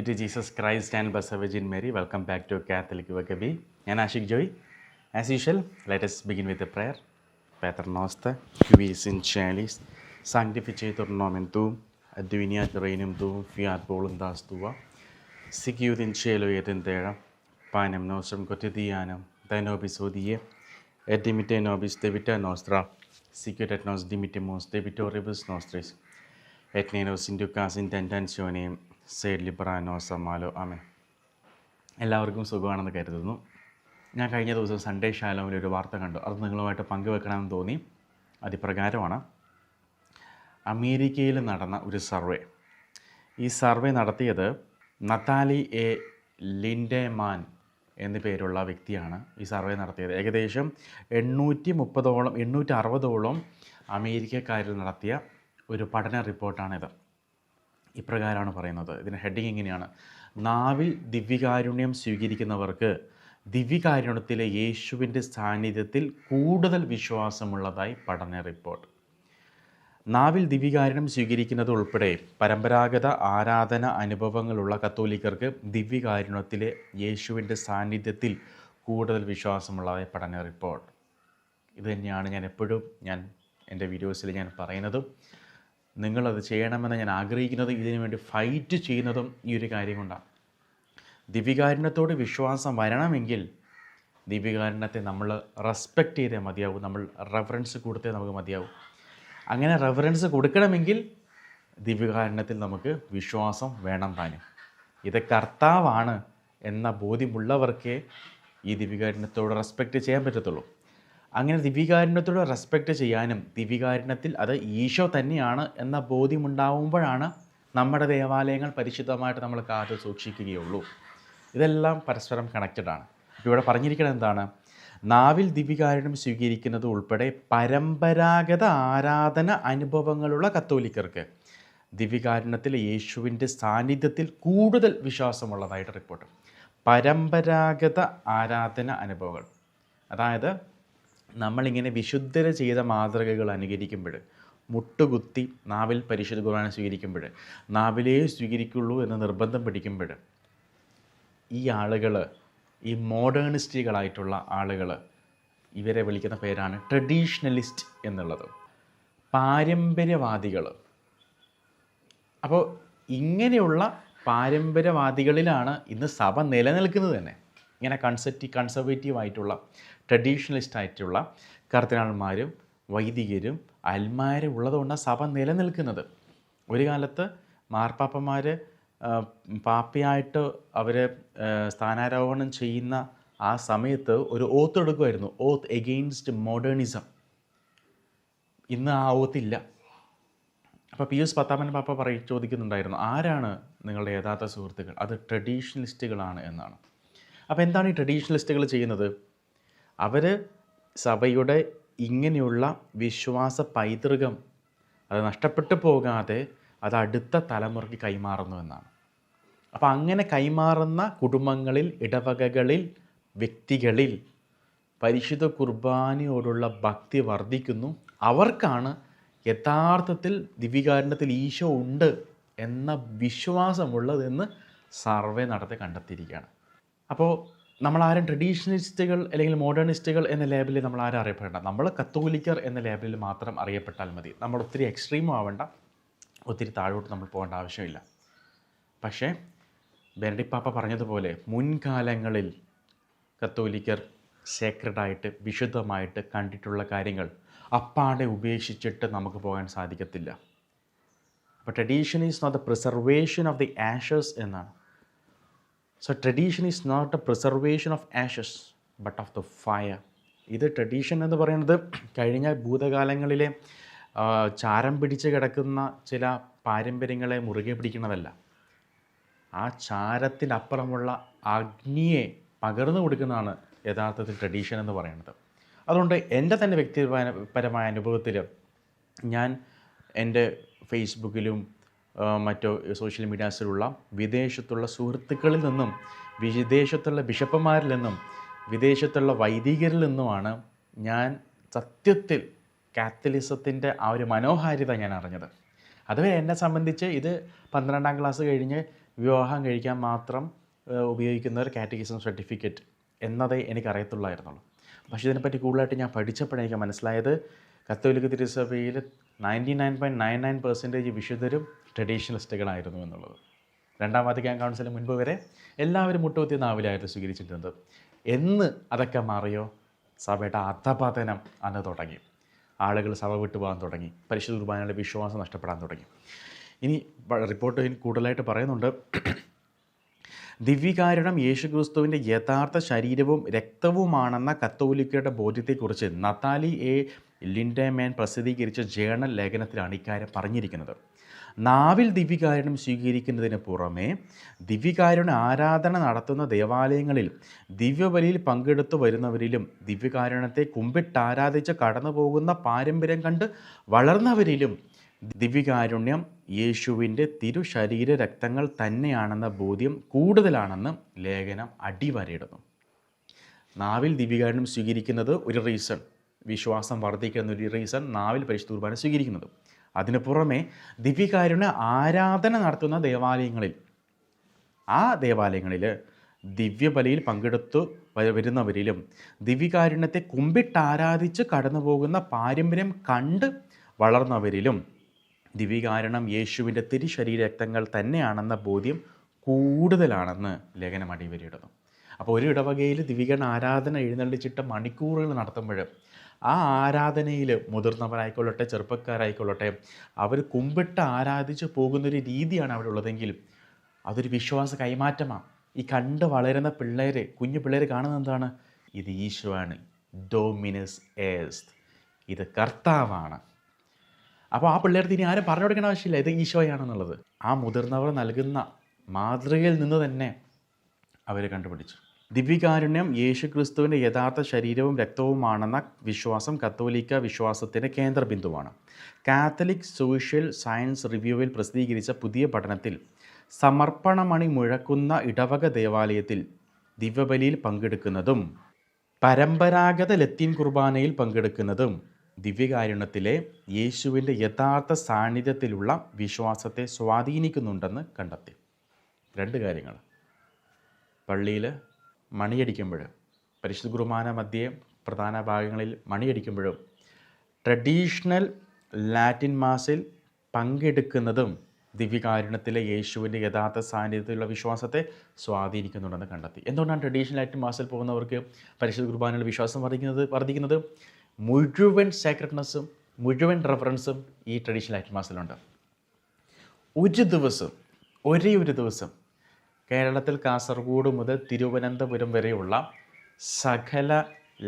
Be to Jesus Christ and blessed virgin Mary welcome back to catholic വക്കബി ഞാൻ Ashiq Joy as usual let's begin with a prayer Pater noster, qui vis in celis, sanctificetur nomen tuum, adveniat regnum tuum, fiat voluntas tua, sic ut in cielo et in terra, panem nostrum quotidianum, da nobis hodie, et dimite nobis debita nostra, sic ut et സമാലോ. Amen. എല്ലാവർക്കും സുഖമാണെന്ന് കരുതുന്നു. ഞാൻ കഴിഞ്ഞ ദിവസം Sunday ഷാലോമിൽ ഒരു വാർത്ത കണ്ടു. അത് നിങ്ങളുമായിട്ട് പങ്കുവെക്കണമെന്ന് തോന്നി. അതിപ്രകാരമാണ്. അമേരിക്കയിൽ നടന്ന ഒരു സർവേ. ഈ സർവേ നടത്തിയത് നത്താലി എ ലിൻഡെമാൻ എന്നു പേരുള്ള വ്യക്തിയാണ് ഈ സർവേ നടത്തിയത്. ഏകദേശം എണ്ണൂറ്റി മുപ്പതോളം എണ്ണൂറ്റി അറുപതോളം അമേരിക്കക്കാരിൽ നടത്തിയ ഒരു പഠന റിപ്പോർട്ടാണിത്. ഇപ്രകാരമാണ് പറയുന്നത്. ഇതിന് ഹെഡിങ് ഇങ്ങനെയാണ് നാവിൽ ദിവ്യകാരുണ്യം സ്വീകരിക്കുന്നവർക്ക് ദിവ്യകാരുണ്യത്തിലെ യേശുവിന്റെ സാന്നിധ്യത്തിൽ കൂടുതൽ വിശ്വാസമുള്ളതായി പഠന റിപ്പോർട്ട് നാവിൽ ദിവ്യകാരുണ്യം സ്വീകരിക്കുന്നത് ഉൾപ്പെടെ പരമ്പരാഗത ആരാധന അനുഭവങ്ങളുള്ള കത്തോലിക്കർക്ക് ദിവ്യകാരുണ്യത്തിലെ യേശുവിന്റെ സാന്നിധ്യത്തിൽ കൂടുതൽ വിശ്വാസമുള്ളതായി പഠന റിപ്പോർട്ട് ഇത് തന്നെയാണ് ഞാൻ എപ്പോഴും ഞാൻ എന്റെ വീഡിയോസിൽ ഞാൻ പറയുന്നതും. നിങ്ങളത് ചെയ്യണമെന്ന് ഞാൻ ആഗ്രഹിക്കുന്നതും ഇതിനു വേണ്ടി ഫൈറ്റ് ചെയ്യുന്നതും ഈ ഒരു കാര്യം കൊണ്ടാണ്. ദിവ്യകാരുണ്യത്തോട് വിശ്വാസം വരണമെങ്കിൽ ദിവ്യകാരുണ്യത്തെ നമ്മൾ റെസ്പെക്റ്റ് ചെയ്തേ മതിയാവും. നമ്മൾ റെഫറൻസ് കൊടുത്തേ നമുക്ക് മതിയാവും. അങ്ങനെ റെഫറൻസ് കൊടുക്കണമെങ്കിൽ ദിവ്യകാരുണ്യത്തിൽ നമുക്ക് വിശ്വാസം വേണം താനും. ഇത് കർത്താവാണ് എന്ന ബോധ്യമുള്ളവർക്കേ ഈ ദിവ്യകാരുണ്യത്തോട് റെസ്പെക്റ്റ് ചെയ്യാൻ പറ്റത്തുള്ളൂ. അങ്ങനെ ദിവ്യകാരുണ്യത്തോട് റെസ്പെക്റ്റ് ചെയ്യാനും ദിവ്യകാരുണ്യത്തിൽ അത് ഈശോ തന്നെയാണ് എന്ന ബോധ്യമുണ്ടാവുമ്പോഴാണ് നമ്മുടെ ദേവാലയങ്ങൾ പരിശുദ്ധമായിട്ട് നമ്മൾ കാത്തു സൂക്ഷിക്കുകയുള്ളൂ. ഇതെല്ലാം പരസ്പരം കണക്റ്റഡാണ് ഇവിടെ പറഞ്ഞിരിക്കുന്നത് എന്താണ്? നാവിൽ ദിവ്യകാരുണ്യം സ്വീകരിക്കുന്നത് ഉൾപ്പെടെ പരമ്പരാഗത ആരാധന അനുഭവങ്ങളുള്ള കത്തോലിക്കർക്ക് ദിവ്യകാരുണ്യത്തിൽ യേശുവിന്റെ സാന്നിധ്യത്തിൽ കൂടുതൽ വിശ്വാസമുള്ളതായിട്ട് റിപ്പോർട്ട് പരമ്പരാഗത ആരാധന അനുഭവങ്ങൾ. അതായത് നമ്മളിങ്ങനെ വിശുദ്ധര ചെയ്ത മാതൃകകൾ അനുകരിക്കുമ്പോൾ മുട്ടുകുത്തി നാവിൽ പരിശുദ്ധ കുർബാന സ്വീകരിക്കുമ്പോൾ നാവിലേ സ്വീകരിക്കുള്ളൂ എന്ന് നിർബന്ധം പിടിക്കുമ്പോൾ ഈ ആളുകൾ ഈ മോഡേണിസ്റ്റുകളായിട്ടുള്ള ആളുകൾ ഇവരെ വിളിക്കുന്ന പേരാണ് ട്രഡീഷണലിസ്റ്റ് എന്നുള്ളത്. പാരമ്പര്യവാദികൾ. അപ്പോൾ ഇങ്ങനെയുള്ള പാരമ്പര്യവാദികളിലാണ് ഇന്ന് സഭ നിലനിൽക്കുന്നത് തന്നെ. ഇങ്ങനെ കൺസെറ്റി കൺസർവേറ്റീവ് ആയിട്ടുള്ള ട്രഡീഷണലിസ്റ്റ് ആയിട്ടുള്ള കർദിനാൾമാരും വൈദികരും അൽമാരും ഉള്ളതുകൊണ്ടാണ് സഭ നിലനിൽക്കുന്നത്. ഒരു കാലത്ത് മാർപ്പാപ്പന്മാർ പാപ്പയായിട്ട് അവർ സ്ഥാനാരോഹണം ചെയ്യുന്ന ആ സമയത്ത് ഒരു ഓത്ത് എടുക്കുമായിരുന്നു. ഓത്ത് എഗെയിൻസ്റ്റ് മോഡേണിസം ഇന്ന് ആ ഓത്തില്ല അപ്പോൾ പി എസ് പത്താമൻ പാപ്പ പറയും ചോദിക്കുന്നുണ്ടായിരുന്നു ആരാണ് നിങ്ങളുടെ യഥാർത്ഥ സുഹൃത്തുക്കൾ? അത് ട്രഡീഷണലിസ്റ്റുകളാണ് എന്നാണ്. അപ്പോൾ എന്താണ് ഈ ട്രഡീഷണലിസ്റ്റുകൾ ചെയ്യുന്നത്? അവർ സഭയുടെ ഇങ്ങനെയുള്ള വിശ്വാസ പൈതൃകം അത് നഷ്ടപ്പെട്ടു പോകാതെ അത് അടുത്ത തലമുറയ്ക്ക് കൈമാറുന്നു എന്നാണ്. അപ്പോൾ അങ്ങനെ കൈമാറുന്ന കുടുംബങ്ങളിൽ ഇടവകകളിൽ വ്യക്തികളിൽ പരിശുദ്ധ കുർബാനയോടുള്ള ഭക്തി വർദ്ധിക്കുന്നു. അവർക്കാണ് യഥാർത്ഥത്തിൽ ദിവ്യകാരുണ്യത്തിൽ ഈശോ ഉണ്ട് എന്ന വിശ്വാസമുള്ളതെന്ന് സർവേ നടത്തി കണ്ടെത്തിയിരിക്കുകയാണ്. അപ്പോൾ നമ്മൾ ട്രഡീഷണലിസ്റ്റുകൾ അല്ലെങ്കിൽ മോഡേണിസ്റ്റുകൾ എന്ന ലേബലിൽ നമ്മൾ ആരും അറിയപ്പെടേണ്ട. നമ്മൾ കത്തോലിക്കർ എന്ന ലേബലിൽ മാത്രം അറിയപ്പെട്ടാൽ മതി. നമ്മൾ ഒത്തിരി എക്സ്ട്രീമും ആവേണ്ട. ഒത്തിരി താഴോട്ട് നമ്മൾ പോകേണ്ട ആവശ്യമില്ല. പക്ഷേ ബെനഡിപ്പാപ്പ പറഞ്ഞതുപോലെ മുൻകാലങ്ങളിൽ കത്തോലിക്കർ സേക്രഡായിട്ട് വിശുദ്ധമായിട്ട് കണ്ടിട്ടുള്ള കാര്യങ്ങൾ അപ്പാടെ ഉപേക്ഷിച്ചിട്ട് നമുക്ക് പോകാൻ സാധിക്കത്തില്ല. അപ്പോൾ tradition is not the preservation of the ashes എന്നാണ്. So tradition is not a preservation of ashes but of the fire ഇത് ട്രഡീഷൻ എന്ന് പറയുന്നത് കഴിഞ്ഞ ഭൂതകാലങ്ങളിലെ ചാരം പിടിച്ച് കിടക്കുന്ന ചില പാരമ്പര്യങ്ങളെ മുറുകെ പിടിക്കുന്നതല്ല. ആ ചാരത്തിനപ്പുറമുള്ള അഗ്നിയെ പകർന്നു കൊടുക്കുന്നതാണ് യഥാർത്ഥത്തിൽ ട്രഡീഷൻ എന്ന് പറയുന്നത്. അതുകൊണ്ട് എന്റെ തന്നെ വ്യക്തിപരമായ അനുഭവത്തിൽ ഞാൻ എന്റെ ഫേസ്ബുക്കിലും മറ്റോ സോഷ്യൽ മീഡിയാസിലുള്ള വിദേശത്തുള്ള സുഹൃത്തുക്കളിൽ നിന്നും വിദേശത്തുള്ള ബിഷപ്പന്മാരിൽ നിന്നും വിദേശത്തുള്ള വൈദികരിൽ നിന്നുമാണ് ഞാൻ സത്യത്തിൽ കാത്തലിസത്തിന്റെ ആ ഒരു മനോഹാരിത ഞാൻ അറിഞ്ഞത്. അതുവരെ എന്നെ സംബന്ധിച്ച് ഇത് പന്ത്രണ്ടാം ക്ലാസ് കഴിഞ്ഞ് വിവാഹം കഴിക്കാൻ മാത്രം ഉപയോഗിക്കുന്ന ഒരു കാറ്റഗിസം സർട്ടിഫിക്കറ്റ് എന്നതേ എനിക്കറിയത്തുള്ളായിരുന്നുള്ളൂ. പക്ഷേ ഇതിനെപ്പറ്റി കൂടുതലായിട്ട് ഞാൻ പഠിച്ചപ്പോഴെനിക്ക് മനസ്സിലായത് കത്തോലിക്ക തിരുസഭയിൽ ninety nine point nine nine percentage വിശുദ്ധരും ട്രഡീഷണലിസ്റ്റുകളായിരുന്നു എന്നുള്ളത്. രണ്ടാം വാതിക്കാൻ കൗൺസിലിന് മുൻപ് വരെ എല്ലാവരും മുട്ടുകുത്തി നാവിലായിരുന്നു സ്വീകരിച്ചിരുന്നത്. എന്ന് അതൊക്കെ മാറിയോ? സഭയുടെ അധപതനം അന്ന് തുടങ്ങി. ആളുകൾ സഭ വിട്ടു പോകാൻ തുടങ്ങി. പരിശുദ്ധ കുർബാനയുടെ വിശ്വാസം നഷ്ടപ്പെടാൻ തുടങ്ങി. ഇനി റിപ്പോർട്ട് കൂടുതലായിട്ട് പറയുന്നുണ്ട്. ദിവ്യകാരണം യേശുക്രിസ്തുവിന്റെ യഥാർത്ഥ ശരീരവും രക്തവുമാണെന്ന കത്തോലിക്കയുടെ ബോധ്യത്തെക്കുറിച്ച് നത്താലി എ ലിൻഡേമാൻ പ്രസിദ്ധീകരിച്ച ജേണൽ ലേഖനത്തിലാണ് ഇക്കാര്യം പറഞ്ഞിരിക്കുന്നത്. നാവിൽ ദിവ്യകാരണം സ്വീകരിക്കുന്നതിന് പുറമെ ദിവ്യകാരുണ്യ ആരാധന നടത്തുന്ന ദേവാലയങ്ങളിൽ ദിവ്യബലിയിൽ പങ്കെടുത്തു വരുന്നവരിലും ദിവ്യകാരുണ്യത്തെ കുമ്പിട്ടാരാധിച്ച് കടന്നു പോകുന്ന പാരമ്പര്യം കണ്ട് വളർന്നവരിലും ദിവ്യകാരുണ്യം യേശുവിന്റെ തിരുശരീര രക്തങ്ങൾ തന്നെയാണെന്ന ബോധ്യം കൂടുതലാണെന്ന് ലേഖനം അടിവരയിടുന്നു. നാവിൽ ദിവ്യകാരുണ്യം സ്വീകരിക്കുന്നത് ഒരു റീസൺ വിശ്വാസം വർദ്ധിക്കുന്ന ഒരു റീസൺ നാവിൽ പരിശുദ്ധ കുർബാന സ്വീകരിക്കുന്നത്. അതിന് പുറമെ ദിവ്യകാരുണ്യ ആരാധന നടത്തുന്ന ദേവാലയങ്ങളിൽ ആ ദേവാലയങ്ങളിൽ ദിവ്യബലിയിൽ പങ്കെടുത്തു വരുന്നവരിലും ദിവ്യകാരുണ്യത്തെ കുമ്പിട്ടാരാധിച്ച് കടന്നു പോകുന്ന പാരമ്പര്യം കണ്ട് വളർന്നവരിലും ദിവ്യകാരണം യേശുവിന്റെ തിരുശരീര രക്തങ്ങൾ തന്നെയാണെന്ന ബോധ്യം കൂടുതലാണെന്ന് ലേഖനം അടിവരയിടുന്നു. അപ്പോൾ ഒരു ഇടവകയിൽ ദിവ്യകരണ ആരാധന എഴുന്നള്ളിച്ചിട്ട് മണിക്കൂറുകൾ നടത്തുമ്പോൾ ആ ആരാധനയിൽ മുതിർന്നവരായിക്കൊള്ളട്ടെ ചെറുപ്പക്കാരായിക്കൊള്ളട്ടെ അവർ കുമ്പിട്ട് ആരാധിച്ച് പോകുന്നൊരു രീതിയാണ് അവിടെ ഉള്ളതെങ്കിൽ അതൊരു വിശ്വാസ കൈമാറ്റമാണ് ഈ കണ്ട് വളരുന്ന പിള്ളേർ കുഞ്ഞു പിള്ളേർ കാണുന്നത് എന്താണ്? ഇത് ഈശോയാണ്. ഡോമിനസ് ഏസ് ഇത് കർത്താവാണ്. അപ്പോൾ ആ പിള്ളേർക്ക് ഇനി ആരും പറഞ്ഞു കൊടുക്കേണ്ട ആവശ്യമില്ല. ഇത് ഈശോയാണെന്നുള്ളത്. ആ മുതിർന്നവർ നൽകുന്ന മാതൃകയിൽ നിന്ന് തന്നെ അവർ കണ്ടുപിടിച്ചു. ദിവ്യകാരുണ്യം യേശുക്രിസ്തുവിന്റെ യഥാർത്ഥ ശരീരവും രക്തവുമാണെന്ന വിശ്വാസം കത്തോലിക്ക വിശ്വാസത്തിന്റെ കേന്ദ്രബിന്ദുവാണ്. കാത്തലിക് സോഷ്യൽ സയൻസ് റിവ്യൂവിൽ പ്രസിദ്ധീകരിച്ച പുതിയ പഠനത്തിൽ സമർപ്പണമണി മുഴക്കുന്ന ഇടവക ദേവാലയത്തിൽ ദിവ്യബലിയിൽ പങ്കെടുക്കുന്നതും പരമ്പരാഗത ലത്തീൻ കുർബാനയിൽ പങ്കെടുക്കുന്നതും ദിവ്യകാരുണ്യത്തിലെ യേശുവിന്റെ യഥാർത്ഥ സാന്നിധ്യത്തിലുള്ള വിശ്വാസത്തെ സ്വാധീനിക്കുന്നുണ്ടെന്ന് കണ്ടെത്തി. രണ്ട് കാര്യങ്ങൾ. പള്ളിയിൽ മണിയടിക്കുമ്പോൾ പരിശുദ്ധ കുർബാന മധ്യേ പ്രധാന ഭാഗങ്ങളിൽ മണിയടിക്കുമ്പോഴും ട്രഡീഷണൽ ലാറ്റിൻ മാസിൽ പങ്കെടുക്കുന്നതും ദിവ്യകാരുണ്യത്തിലെ യേശുവിന്റെ യഥാർത്ഥ സാന്നിധ്യത്തിലുള്ള വിശ്വാസത്തെ സ്വാധീനിക്കുന്നുണ്ടെന്ന് കണ്ടെത്തി. എന്തുകൊണ്ടാണ് ട്രഡീഷണൽ ലാറ്റിൻ മാസിൽ പോകുന്നവർക്ക് പരിശുദ്ധ കുർബാനയുടെ വിശ്വാസം വർദ്ധിക്കുന്നത് വർദ്ധിക്കുന്നത്? മുഴുവൻ സേക്രട്ട്നെസ്സും മുഴുവൻ റെഫറൻസും ഈ ട്രഡീഷണൽ ലാറ്റിൻ മാസിലുണ്ട്. ഒരു ദിവസം ഒരേ ഒരു ദിവസം കേരളത്തിൽ കാസർഗോഡ് മുതൽ തിരുവനന്തപുരം വരെയുള്ള സകല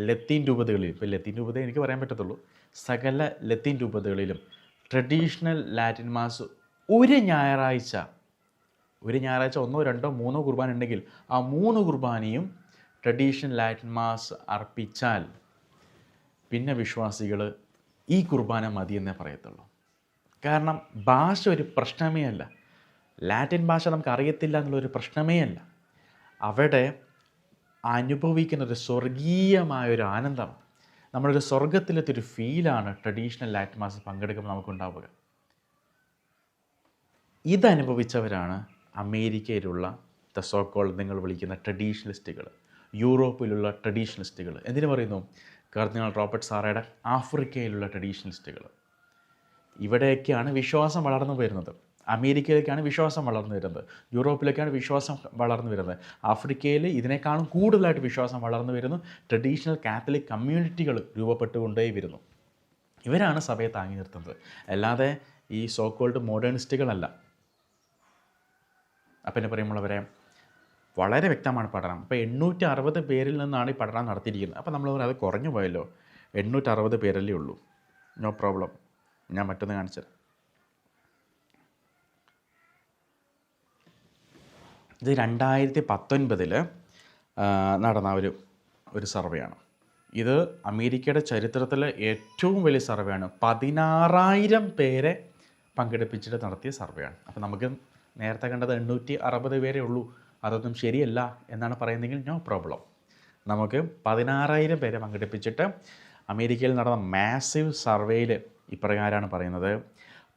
ലത്തീൻ രൂപതകളിൽ ഇപ്പോൾ ലത്തീൻ രൂപത എനിക്ക് പറയാൻ പറ്റത്തുള്ളൂ സകല ലത്തീൻ രൂപതകളിലും ട്രഡീഷണൽ ലാറ്റിൻ മാസ് ഒരു ഞായറാഴ്ച ഒരു ഞായറാഴ്ച ഒന്നോ രണ്ടോ മൂന്നോ കുർബാന ഉണ്ടെങ്കിൽ ആ മൂന്ന് കുർബാനയും ട്രഡീഷണൽ ലാറ്റിൻ മാസ് അർപ്പിച്ചാൽ പിന്നെ വിശ്വാസികൾ ഈ കുർബാന മതിയെന്നേ പറയത്തുള്ളൂ. കാരണം ഭാഷ ഒരു പ്രശ്നമേ അല്ല. ലാറ്റിൻ ഭാഷ നമുക്ക് അറിയത്തില്ല എന്നുള്ളൊരു പ്രശ്നമേ അല്ല. അവിടെ അനുഭവിക്കുന്ന ഒരു സ്വർഗീയമായ ഒരു ആനന്ദമാണ് നമ്മളൊരു സ്വർഗത്തിലത്തെ ഒരു ഫീലാണ് ട്രഡീഷണൽ ലാറ്റിൻ ഭാഷ പങ്കെടുക്കുമ്പോൾ നമുക്കുണ്ടാവുക. ഇതനുഭവിച്ചവരാണ് അമേരിക്കയിലുള്ള ദ സോക്കോൾ നിങ്ങൾ വിളിക്കുന്ന ട്രഡീഷണലിസ്റ്റുകൾ യൂറോപ്പിലുള്ള ട്രഡീഷണലിസ്റ്റുകൾ. എന്തിനു പറയുന്നു? കർദിനാൾ റോബർട്ട് സാറയുടെ ആഫ്രിക്കയിലുള്ള ട്രഡീഷണലിസ്റ്റുകൾ. ഇവിടെയൊക്കെയാണ് വിശ്വാസം വളർന്നു വരുന്നത്. അമേരിക്കയിലേക്കാണ് വിശ്വാസം വളർന്നു വരുന്നത്. യൂറോപ്പിലേക്കാണ് വിശ്വാസം വളർന്നു വരുന്നത്. ആഫ്രിക്കയിൽ ഇതിനേക്കാളും കൂടുതലായിട്ട് വിശ്വാസം വളർന്നു വരുന്നു. ട്രഡീഷണൽ കാത്തലിക് കമ്മ്യൂണിറ്റികൾ രൂപപ്പെട്ടുകൊണ്ടേ വരുന്നു. ഇവരാണ് സഭയെ താങ്ങി നിർത്തുന്നത്. അല്ലാതെ ഈ സോക്കോൾഡ് മോഡേണിസ്റ്റുകളല്ല. അപ്പം എന്നെ പറയുമ്പോഴവരെ വളരെ വ്യക്തമാണ് പഠനം. അപ്പോൾ എണ്ണൂറ്റി അറുപത് പേരിൽ നിന്നാണ് ഈ പഠനം നടത്തിയിരിക്കുന്നത്. അപ്പോൾ നമ്മൾ അത് കുറഞ്ഞു പോയല്ലോ. എണ്ണൂറ്റി അറുപത് പേരല്ലേ ഉള്ളൂ. No problem. ഞാൻ മറ്റൊന്ന് കാണിച്ചത് ഇത് രണ്ടായിരത്തി പത്തൊൻപതിൽ നടന്ന ഒരു ഒരു സർവേയാണ്. ഇത് അമേരിക്കയുടെ ചരിത്രത്തിലെ ഏറ്റവും വലിയ സർവേയാണ്. പതിനാറായിരം പേരെ പങ്കെടുപ്പിച്ചിട്ട് നടത്തിയ സർവേയാണ്. അപ്പോൾ നമുക്ക് നേരത്തെ കണ്ടത് എണ്ണൂറ്റി അറുപത് പേരെ ഉള്ളൂ. അതൊന്നും ശരിയല്ല എന്നാണ് പറയുന്നതെങ്കിൽ നോ പ്രോബ്ലം. നമുക്ക് പതിനാറായിരം പേരെ പങ്കെടുപ്പിച്ചിട്ട് അമേരിക്കയിൽ നടന്ന മാസീവ് സർവേയിൽ ഇപ്രകാരമാണ് പറയുന്നത്.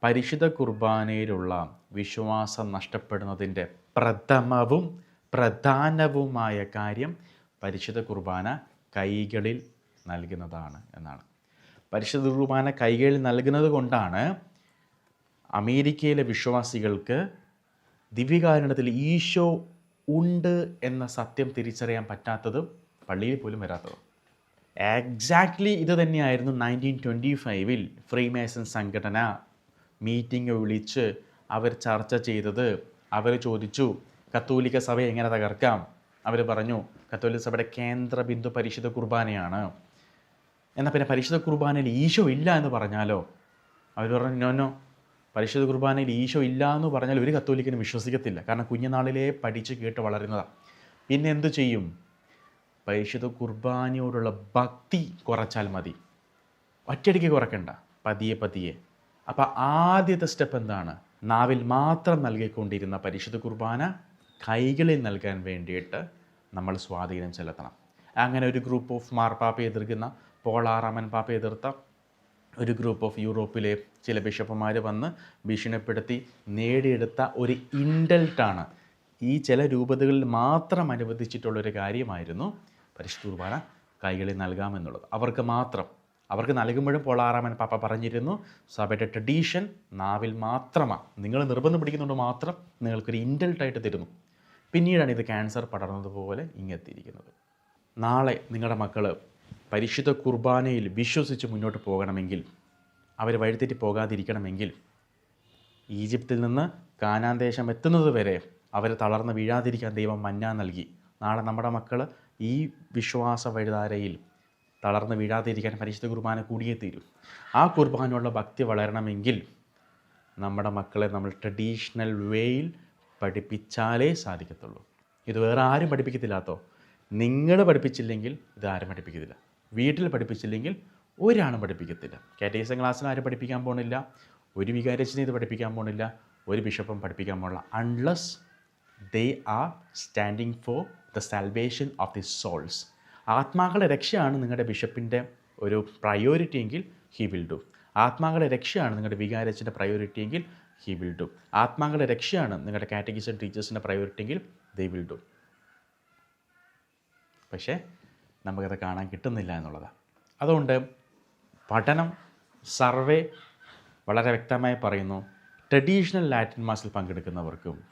പരിശുദ്ധ കുർബാനയിലുള്ള വിശ്വാസം നഷ്ടപ്പെടുന്നതിന്റെ പ്രഥമവും പ്രധാനവുമായ കാര്യം പരിശുദ്ധ കുർബാന കൈകളിൽ നൽകുന്നതാണ് എന്നാണ്. പരിശുദ്ധ കുർബാന കൈകളിൽ നൽകുന്നത് കൊണ്ടാണ് അമേരിക്കയിലെ വിശ്വാസികൾക്ക് ദിവ്യകാരണത്തിൽ ഈശോ ഉണ്ട് എന്ന സത്യം തിരിച്ചറിയാൻ പറ്റാത്തതും പള്ളിയിൽ പോലും വരാത്തതും. എക്സാക്ട്ലി ഇത് തന്നെയായിരുന്നു നയന്റീൻ ട്വന്റി ഫൈവിൽ ഫ്രീമേസൺ സംഘടന മീറ്റിംഗ് വിളിച്ച് അവർ ചർച്ച ചെയ്തത് അവർ ചോദിച്ചു കത്തോലിക്ക സഭ എങ്ങനെ തകർക്കാം? അവർ പറഞ്ഞു കത്തോലിക്ക സഭയുടെ കേന്ദ്ര ബിന്ദു പരിശുദ്ധ കുർബാനയാണ്. എന്നാൽ പിന്നെ പരിശുദ്ധ കുർബാനയിൽ ഈശോ ഇല്ല എന്ന് പറഞ്ഞാലോ? അവർ പറഞ്ഞു നോ നോ. പരിശുദ്ധ കുർബാനയിൽ ഈശോ ഇല്ല എന്ന് പറഞ്ഞാൽ ഒരു കത്തോലിക്കനും വിശ്വസിക്കത്തില്ല. കാരണം കുഞ്ഞുനാളിലേ പഠിച്ച് കേട്ട് വളരുന്നതാണ് പിന്നെ എന്തു ചെയ്യും? പരിശുദ്ധ കുർബാനയോടുള്ള ഭക്തി കുറച്ചാൽ മതി. ഒറ്റയടിക്ക് കുറയ്ക്കണ്ട പതിയെ പതിയെ. അപ്പോൾ ആദ്യത്തെ സ്റ്റെപ്പ് എന്താണ്? നാവിൽ മാത്രം നൽകിക്കൊണ്ടിരുന്ന പരിശുദ്ധ കുർബാന കൈകളിൽ നൽകാൻ വേണ്ടിയിട്ട് നമ്മൾ സ്വാധീനം ചെലുത്തണം. അങ്ങനെ ഒരു ഗ്രൂപ്പ് ഓഫ് മാർപ്പാപ്പ എതിർക്കുന്ന പോളാറാമൻ പാപ്പ എതിർത്ത ഒരു ഗ്രൂപ്പ് ഓഫ് യൂറോപ്പിലെ ചില ബിഷപ്പുമാർ വന്ന് ഭീഷണിപ്പെടുത്തി നേടിയെടുത്ത ഒരു ഇൻഡൽട്ടാണ്. ഈ ചില രൂപതകളിൽ മാത്രം അനുവദിച്ചിട്ടുള്ളൊരു കാര്യമായിരുന്നു പരിശുദ്ധ കുർബാന കൈകളിൽ നൽകാമെന്നുള്ളത്. അവർക്ക് മാത്രം അവർക്ക് നൽകുമ്പോഴും പോളാറാമൻ പാപ്പ പറഞ്ഞിരുന്നു സഭയുടെ ട്രഡീഷൻ നാവിൽ മാത്രമാണ് നിങ്ങൾ നിർബന്ധം പിടിക്കുന്നുണ്ട് മാത്രം നിങ്ങൾക്കൊരു ഇൻഡൽട്ടായിട്ട് തരുന്നു. പിന്നീടാണ് ഇത് ക്യാൻസർ പടർന്നതുപോലെ ഇങ്ങെത്തിയിരിക്കുന്നത്. നാളെ നിങ്ങളുടെ മക്കൾ പരിശുദ്ധ കുർബാനയിൽ വിശ്വസിച്ച് മുന്നോട്ട് പോകണമെങ്കിൽ അവർ വഴിതെറ്റി പോകാതിരിക്കണമെങ്കിൽ ഈജിപ്തിൽ നിന്ന് കാനാൻ ദേശം എത്തുന്നത് വരെ അവർ തളർന്ന് വീഴാതിരിക്കാൻ ദൈവം മന്ന നൽകി. നാളെ നമ്മുടെ മക്കൾ ഈ വിശ്വാസ വഴിധാരയിൽ തളർന്ന് വീഴാതിരിക്കാൻ പരിശുദ്ധ കുർബാന കൂടിയേ തീരും. ആ കുർബാനയുള്ള ഭക്തി വളരണമെങ്കിൽ നമ്മുടെ മക്കളെ നമ്മൾ ട്രഡീഷണൽ വേയിൽ പഠിപ്പിച്ചാലേ സാധിക്കത്തുള്ളൂ. ഇത് വേറെ ആരും പഠിപ്പിക്കത്തില്ലാത്തോ? നിങ്ങൾ പഠിപ്പിച്ചില്ലെങ്കിൽ ഇത് ആരും പഠിപ്പിക്കത്തില്ല. വീട്ടിൽ പഠിപ്പിച്ചില്ലെങ്കിൽ ഒരാളും പഠിപ്പിക്കത്തില്ല. കാറ്റഗറിസം ക്ലാസ്സിൽ ആരും പഠിപ്പിക്കാൻ പോകണില്ല ഒരു വികാരച്ചിനെ ഇത് പഠിപ്പിക്കാൻ പോകണില്ല ഒരു ബിഷപ്പും പഠിപ്പിക്കാൻ പോകണില്ല unless they are standing for the salvation of the souls ആത്മാക്കളുടെ രക്ഷയാണ് നിങ്ങളുടെ ബിഷപ്പിന്റെ ഒരു പ്രയോറിറ്റി എങ്കിൽ ഹി വിൽ ഡു ആത്മാക്കളുടെ രക്ഷയാണ് നിങ്ങളുടെ വികാരച്ചിന്റെ പ്രയോറിറ്റി എങ്കിൽ ഹി വിൽ ഡു ആത്മാക്കളുടെ രക്ഷയാണ് നിങ്ങളുടെ കാറ്റഗിസം ടീച്ചേഴ്സിന്റെ പ്രയോറിറ്റി എങ്കിൽ ദേ വിൽ ഡു പക്ഷേ നമുക്കത് കാണാൻ കിട്ടുന്നില്ല എന്നുള്ളതാണ് അതുകൊണ്ട് പഠനം സർവേ വളരെ വ്യക്തമായി പറയുന്നു. ട്രഡീഷണൽ ലാറ്റിൻ മാസിൽ പങ്കെടുക്കുന്നവർക്കും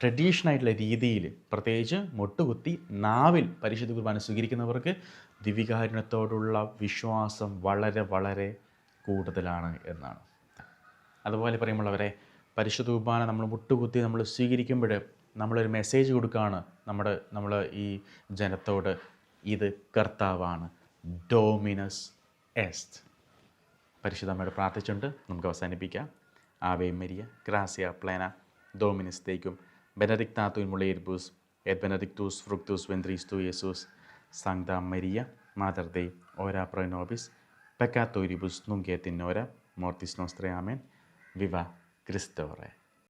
ട്രഡീഷണൽ ആയിട്ടുള്ള രീതിയിൽ പ്രത്യേകിച്ച് മുട്ടുകുത്തി നാവിൽ പരിശുദ്ധ കുർബാന സ്വീകരിക്കുന്നവർക്ക് ദിവികാരുണ്യത്തോടുള്ള വിശ്വാസം വളരെ വളരെ കൂടുതലാണ് എന്നാണ്. അതുപോലെ പറയുമ്പോഴവരെ പരിശുദ്ധ കുർബാന നമ്മൾ മുട്ടുകുത്തി നമ്മൾ സ്വീകരിക്കുമ്പോൾ നമ്മളൊരു മെസ്സേജ് കൊടുക്കുകയാണ് നമ്മുടെ നമ്മൾ ഈ ജനത്തോട് ഇത് കർത്താവാണ്. ഡോമിനസ് എസ്റ്റ് പരിശുദ്ധമ്മയോട് പ്രാർത്ഥിച്ചുകൊണ്ട് നമുക്ക് അവസാനിപ്പിക്കാം. Ave Maria. ഗ്രാസിയ പ്ലേന ഡോമിനസ് തേക്കും ബെനഡിക്താത്തു മുളയിർബൂസ് എത് ബെനഡിക്തൂസ് ഫ്രുക്തൂസ് വെന്ത്രീസ്തു യേസൂസ് സാങ്ത മരിയ മാതർ ദേ ഓരാ പ്രൊനോബിസ് പെക്കാത്തോരിബുസ് നുങ്കേത്തിനോര മോർത്തിസ് നോസ്ത്രയാമേൻ വിവ ക്രിസ്തോറെ